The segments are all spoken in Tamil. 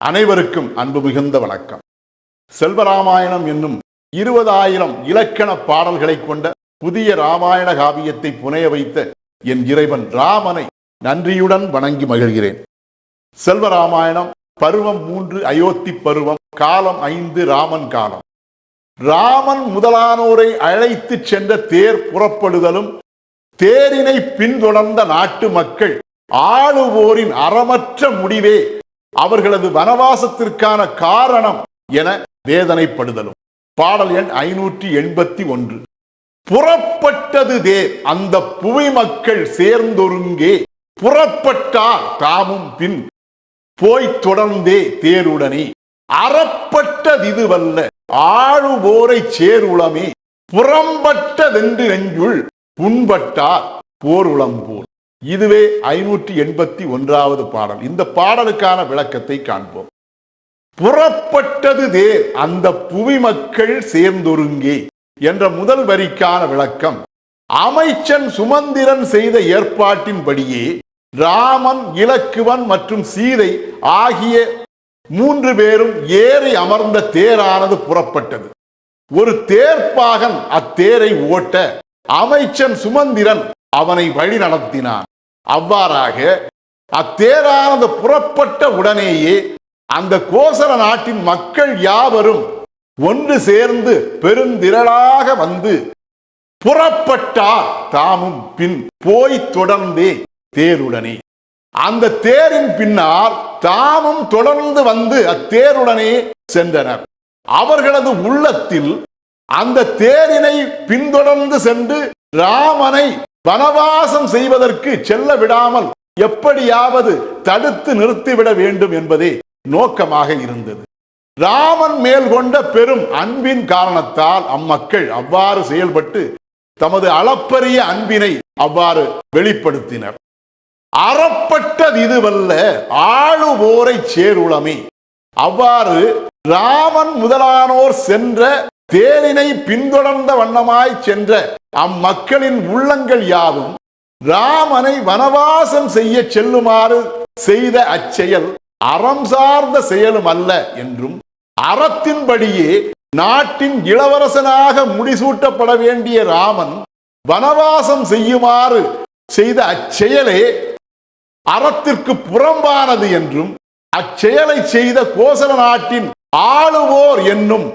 அனைவருக்கும் அன்பு மிகுந்த வணக்கம். செல்வராமாயணம் என்னும் இருபதாயிரம் இலக்கண பாடல்களை கொண்ட புதிய ராமாயண காவியத்தை புனைய வைத்த என் இறைவன் ராமனை நன்றியுடன் வணங்கி மகிழ்கிறேன். செல்வராமாயணம் பருவம் மூன்று அயோத்தி பருவம் காலம் ஐந்து ராமன் காலம். ராமன் முதலானோரை அழைத்து சென்ற தேர் புறப்படுதலும் தேரினை பின்தொடர்ந்த நாட்டு மக்கள் ஆளுவோரின் அறமற்ற முடிவே அவர்களது வனவாசத்திற்கான காரணம் என வேதனைப்படுதலும். பாடல் எண் ஐநூற்றி எண்பத்தி ஒன்று. புறப்பட்டது தேர் அந்த புவி மக்கள் சேர்ந்தொருங்கே. புறப்பட்டார் தாமும் பின் போய்த் தொடர்ந்தே தேருடனே. அறப்பட்டதிதுவல்ல ஆளுவோரை சேருளமே. புறம்பட்டதென்று நெஞ்சுள் புண்பட்டார் போருளம் போல் இதுவே ஐநூற்றி எண்பத்தி ஒன்றாவது பாடல். இந்த பாடலுக்கான விளக்கத்தை காண்போம். புறப்பட்டது தேர் அந்த புவி மக்கள் சேர்ந்தொருங்கே என்ற முதல் வரிக்கான விளக்கம். அமைச்சன் சுமந்திரன் செய்த ஏற்பாட்டின்படியே ராமன் இலக்குவன் மற்றும் சீதை ஆகிய மூன்று பேரும் ஏறி அமர்ந்த தேரானது புறப்பட்டது. ஒரு தேர்ப்பாகன் அத்தேரை ஓட்ட அமைச்சன் சுமந்திரன் அவனை வழி நடத்தினான் அவ்வாறாக அத்தேரானது புறப்பட்ட உடனேயே அந்த கோசல நாட்டின் மக்கள் யாவரும் ஒன்று சேர்ந்து பெருந்திரளாக வந்து புறப்பட்டார். தாமும் பின் போய் தொடர்ந்தே தேருடனே. அந்த தேரின் பின்னால் தாமும் தொடர்ந்து வந்து அத்தேருடனே சென்றனர். அவர்களது உள்ளத்தில் அந்த தேரினை பின்தொடர்ந்து சென்று ராமனை வனவாசம் செய்வதற்கு செல்ல விடாமல் எப்படியாவது தடுத்து நிறுத்திவிட வேண்டும் என்பதே நோக்கமாக இருந்தது. ராமன் மேல் கொண்ட பெரும் அன்பின் காரணத்தால் அம்மக்கள் அவ்வாறு செயல்பட்டு தமது அளப்பரிய அன்பினை அவ்வாறு வெளிப்படுத்தினர். அறப்பட்டது இதுவல்ல ஆளுவோரை சேருளமே. அவ்வாறு ராமன் முதலானோர் சென்ற தேரினை பின்தொடர்ந்த வண்ணமாய் சென்ற அம்மக்களின் உள்ளங்கள் யாவும் ராமனை வனவாசம் செய்ய செல்லுமாறு செய்த அச்செயல் அறம் சார்ந்த செயலும் அல்ல என்றும் அறத்தின்படியே நாட்டின் இளவரசனாக முடிசூட்டப்பட வேண்டிய ராமன் வனவாசம் செய்யுமாறு செய்த அச்செயலே அறத்திற்கு புறம்பானது என்றும் அச்செயலை செய்த கோசல நாட்டின் ஆளுவோர் என்னும்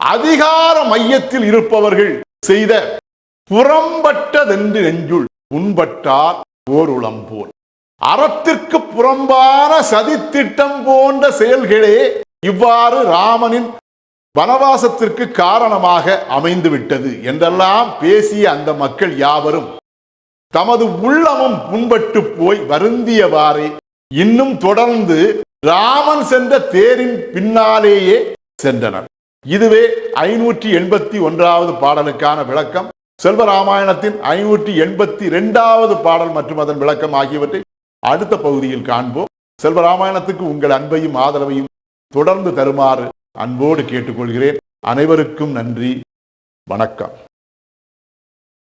அதிகார மையத்தில் இருப்பவர்கள் செய்த புறம்பட்டதென்று நெஞ்சுள் உண்பட்டார் போருளம் போல். அறத்திற்கு புறம்பான சதித்திட்டம் போன்ற செயல்களே இவ்வாறு ராமனின் வனவாசத்திற்கு காரணமாக அமைந்துவிட்டது என்றெல்லாம் பேசிய அந்த மக்கள் யாவரும் தமது உள்ளமும் புண்பட்டு போய் வருந்தியவாறே இன்னும் தொடர்ந்து ராமன் சென்ற தேரின் பின்னாலேயே சென்றனர். இதுவே ஐநூற்றி எண்பத்தி ஒன்றாவது பாடலுக்கான விளக்கம். செல்வராமாயணத்தின் ஐநூற்றி எண்பத்தி ரெண்டாவது பாடல் மற்றும் அதன் விளக்கம் ஆகியவற்றை அடுத்த பகுதியில் காண்போம். செல்வராமாயணத்துக்கு உங்கள் அன்பையும் ஆதரவையும் தொடர்ந்து தருமாறு அன்போடு கேட்டுக்கொள்கிறேன். அனைவருக்கும் நன்றி. வணக்கம்.